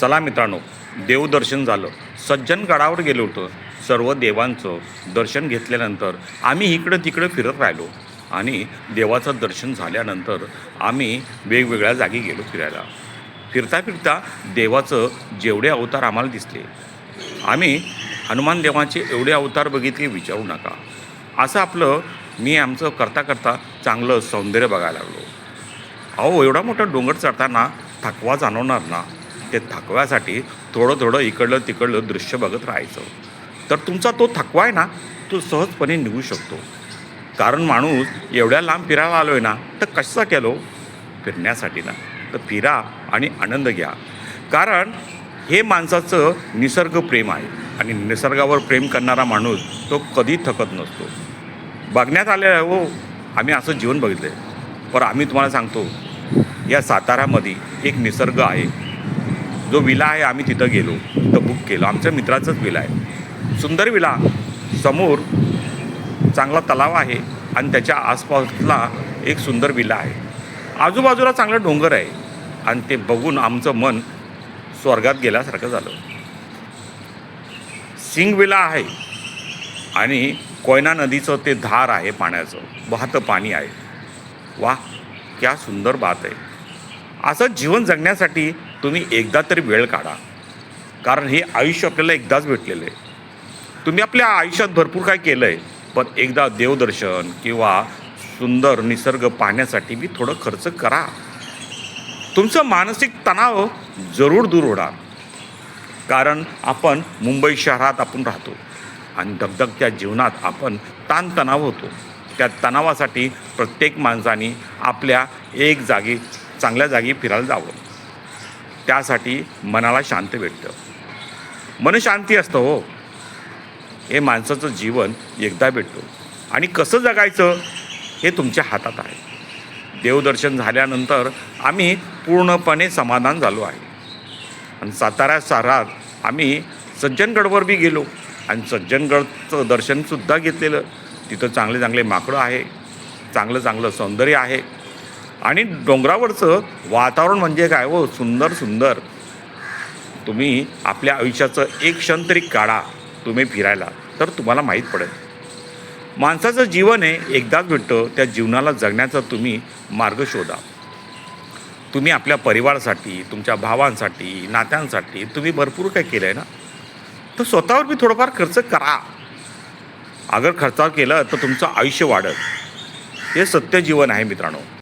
चला मित्रांनो देवदर्शन झालं. सज्जन गडावर गेलो होतो. सर्व देवांचं दर्शन घेतल्यानंतर आम्ही इकडं तिकडं फिरत राहिलो. आणि देवाचं दर्शन झाल्यानंतर आम्ही वेगवेगळ्या जागी गेलो फिरायला. फिरता फिरता देवाचं जेवढे अवतार आम्हाला दिसले. आम्ही हनुमान देवाचे एवढे अवतार बघितले विचारू नका. असं आपलं मी आमचं करता करता चांगलं सौंदर्य बघायला लागलो. अहो एवढा मोठा डोंगर चढताना थकवा जाणवणार ना? ते थकव्यासाठी थोडं थोडं इकडलं तिकडलं दृश्य बघत राहायचं. तर तुमचा तो थकवा आहे ना तो सहजपणे निघू शकतो. कारण माणूस एवढ्या लांब फिरायला आलो आहे ना तर कसा केलो फिरण्यासाठी ना. तर फिरा आणि आनंद घ्या. कारण हे माणसाचं निसर्ग प्रेम आहे आणि निसर्गावर प्रेम करणारा माणूस तो कधी थकत नसतो. बघण्यात आले आहे हो आम्ही असं जीवन बघितलं आहे पण आम्ही तुम्हाला सांगतो या सातारामध्ये एक निसर्ग आहे. जो विला आहे आम्ही तिथं गेलो तर बुक केलं. आमच्या मित्राचंच विला आहे. सुंदर विला. समोर चांगला तलाव आहे आणि त्याच्या आसपासला एक सुंदर विला आहे. आजूबाजूला चांगलं डोंगर आहे. आणि ते बघून आमचं मन स्वर्गात गेल्यासारखं झालं. सिंग विला आहे आणि कोयना नदीचं ते धार आहे पाण्याचं. वाहतं पाणी आहे. वा क्या सुंदर बात आहे. असं जीवन जगण्यासाठी तुम्ही एकदा तरी वेळ काढा. कारण हे आयुष्य आपल्याला एकदाच भेटलेलं आहे. तुम्ही आपल्या आयुष्यात भरपूर काय केलं आहे पण एकदा देवदर्शन किंवा सुंदर निसर्ग पाहण्यासाठी बी थोडं खर्च करा. तुमचं मानसिक तणाव जरूर दूर होणार. कारण आपण मुंबई शहरात आपण राहतो आणि धगधगत्या जीवनात आपण ताणतणाव होतो. त्या तणावासाठी प्रत्येक माणसाने आपल्या एक जागी चांगल्या जागी फिरायला जावं. त्यासाठी मनाला शांत भेटतं. मन शांती असतं हो. हे माणसाचं जीवन एकदा भेटतो. आणि कसं जगायचं? हे तुमच्या हातात आहे. देवदर्शन झाल्यानंतर आम्ही पूर्णपणे समाधान झालो आहे. आणि सातारा शहरात आम्ही सज्जनगडवर बी गेलो. आणि सज्जनगडचं दर्शनसुद्धा घेतलेलं. तिथं चांगले चांगले माकडं आहे. चांगलं चांगलं सौंदर्य आहे. आणि डोंगरावरचं वातावरण म्हणजे काय? हो सुंदर सुंदर. तुम्ही आपल्या आयुष्याचं एक क्षण तरी काढा तुम्ही फिरायला तर तुम्हाला माहीत पडेल. माणसाचं जीवन आहे एकदाच भेटतं त्या जीवनाला जगण्याचा तुम्ही मार्ग शोधा. तुम्ही आपल्या परिवारासाठी तुमच्या भावांसाठी नात्यांसाठी तुम्ही भरपूर काय केलं आहे ना? तर स्वतःवर बी थोडंफार खर्च करा. अगर खर्चावर केलं तर तुमचं आयुष्य वाढत हे सत्य जीवन आहे मित्रांनो.